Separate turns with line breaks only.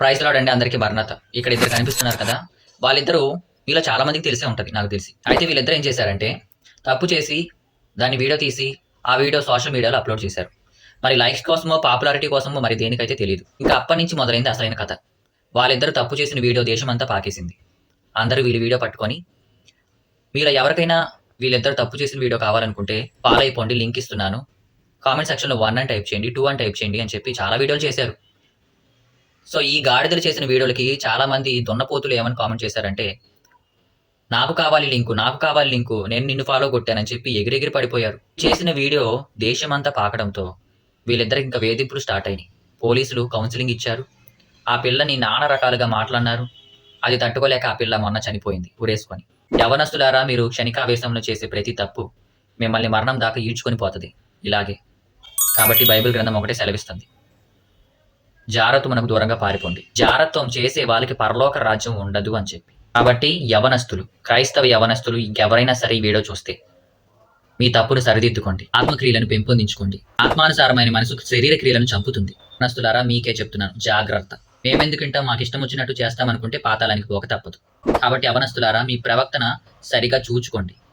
Price lord అండి అందరికీ భర్ణత ఇక్కడ ఇద్దరు కనిపిస్తున్నారు కదా. వాళ్ళిద్దరూ వీళ్ళ చాలా మందికి తెలిసే ఉంటుంది నాకు తెలిసి. అయితే వీళ్ళిద్దరు ఏం చేశారంటే తప్పు చేసి దాన్ని వీడియో తీసి ఆ వీడియో సోషల్ మీడియాలో అప్లోడ్ చేశారు. మరి లైక్స్ కోసమో పాపులారిటీ కోసమో మరి దేనికైతే తెలియదు ఇంకా అప్పటి నుంచి మొదలైంది అసలైన కథ. వాళ్ళిద్దరు తప్పు చేసిన వీడియో దేశమంతా పాకేసింది. అందరూ వీళ్ళు వీడియో పట్టుకొని వీళ్ళ ఎవరికైనా వీళ్ళిద్దరు తప్పు చేసిన వీడియో కావాలనుకుంటే ఫాలో అయిపోండి లింక్ ఇస్తున్నాను. కామెంట్ సెక్షన్లో వన్ అని టైప్ చేయండి టూ అని టైప్ చేయండి అని చెప్పి చాలా వీడియోలు చేశారు. సో ఈ గాడిదలు చేసిన వీడియోలకి చాలా మంది దున్నపోతులు ఏమని కామెంట్ చేశారంటే నాకు కావాలి లింకు నాకు కావాలి లింకు నేను నిన్ను ఫాలో కొట్టానని చెప్పి ఎగిరెగిరి పడిపోయారు. చేసిన వీడియో దేశమంతా పాకడంతో వీళ్ళిద్దరికి ఇంకా వేధింపులు స్టార్ట్ అయినాయి. పోలీసులు కౌన్సిలింగ్ ఇచ్చారు. ఆ పిల్లని నానా రకాలుగా మాట్లాడినారు. అది తట్టుకోలేక ఆ పిల్ల మొన్న చనిపోయింది. ఊరేసుకొని యవనస్తులారా మీరు క్షణికావేశంలో చేసే ప్రతి తప్పు మిమ్మల్ని మరణం దాకా ఈడ్చుకొని పోతుంది. ఇలాగే. కాబట్టి బైబిల్ గ్రంథం ఒకటే సెలవిస్తుంది. జారత్వమునకు దూరంగా పారిపోండి. జారత్వం చేసే వాళ్ళకి పరలోక రాజ్యం ఉండదు అని చెప్పి. కాబట్టి యవనస్తులు క్రైస్తవ యవనస్తులు ఇంకెవరైనా సరే ఈ వీడియో చూస్తే మీ తప్పును సరిదిద్దుకోండి. ఆత్మక్రియలను పెంపొందించుకోండి. ఆత్మానుసారమైన మనసు శరీర క్రియలను చంపుతుంది. నస్తులారా మీకే చెప్తున్నాను జాగ్రత్త. మేమెందుకంటే మాకు ఇష్టం వచ్చినట్టు చేస్తామనుకుంటే పాతాలానికి పోక తప్పదు. కాబట్టి అవనస్తులారా మీ ప్రవక్తన సరిగా చూచుకోండి.